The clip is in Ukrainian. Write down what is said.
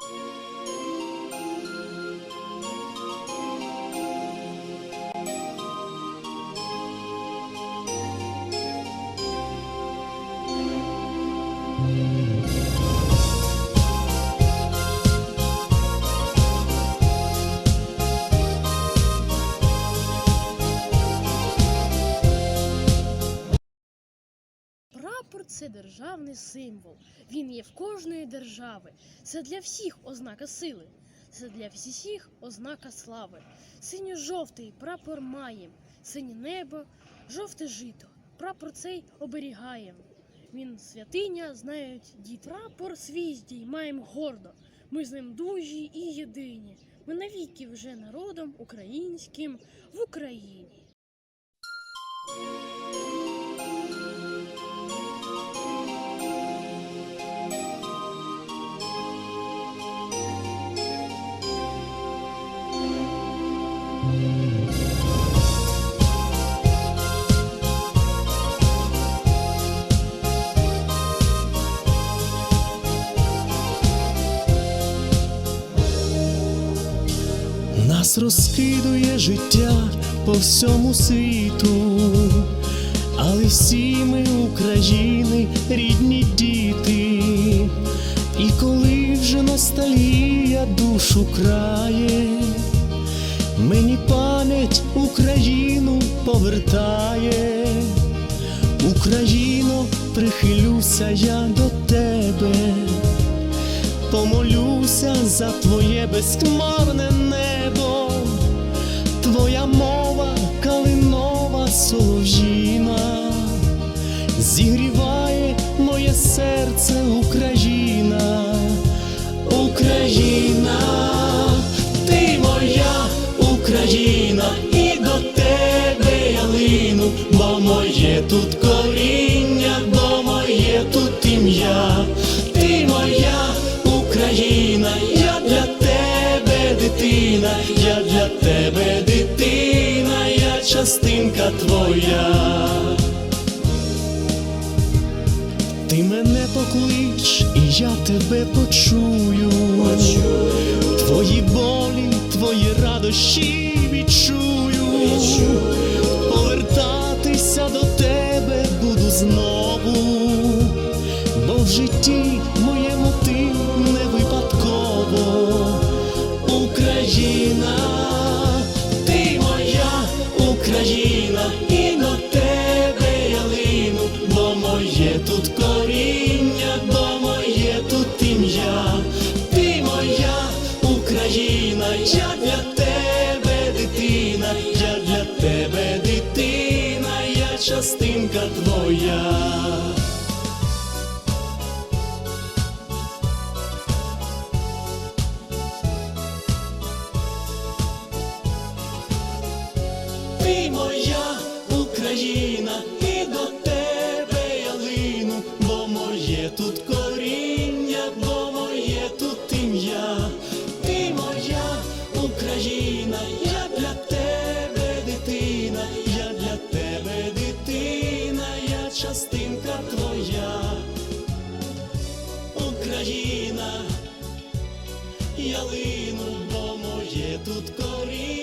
Música Прапор це державний символ. Він є в кожної держави. Це для всіх ознака сили. Це для всіх ознака слави. Синьо-жовтий прапор маєм, синє небо, жовте жито. Прапор цей оберігаєм. Він святиня, знають діти. Прапор свій здіймаєм гордо. Ми з ним дужі і єдині. Ми навіки вже народом українським в Україні. Нас розкидує життя по всьому світу, але всі ми України, рідні діти, і коли вже ностальгія душу крає, мені пам'ять Україну повертає, Україно, прихилюся я до тебе. Помолюся за твоє безхмарне небо, твоя мова калинова солов'їна, зігріває моє серце Україна, Україна, і до тебе я лину, бо моє тут коріння, бо моє тут ім'я, ти моя Україна, я для тебе дитина, я для тебе дитина, я частинка твоя. Ти мене поклич, і я тебе почую. Твої болі, твої радощі відчую. Повертатися до тебе буду знову, бо в житті частинка твоя. Ти моя Україна, і до тебе я лину, бо моє тут коріння, бо моє тут ім'я, ти моя Україна, Україна, ялину, бо моє тут коріння,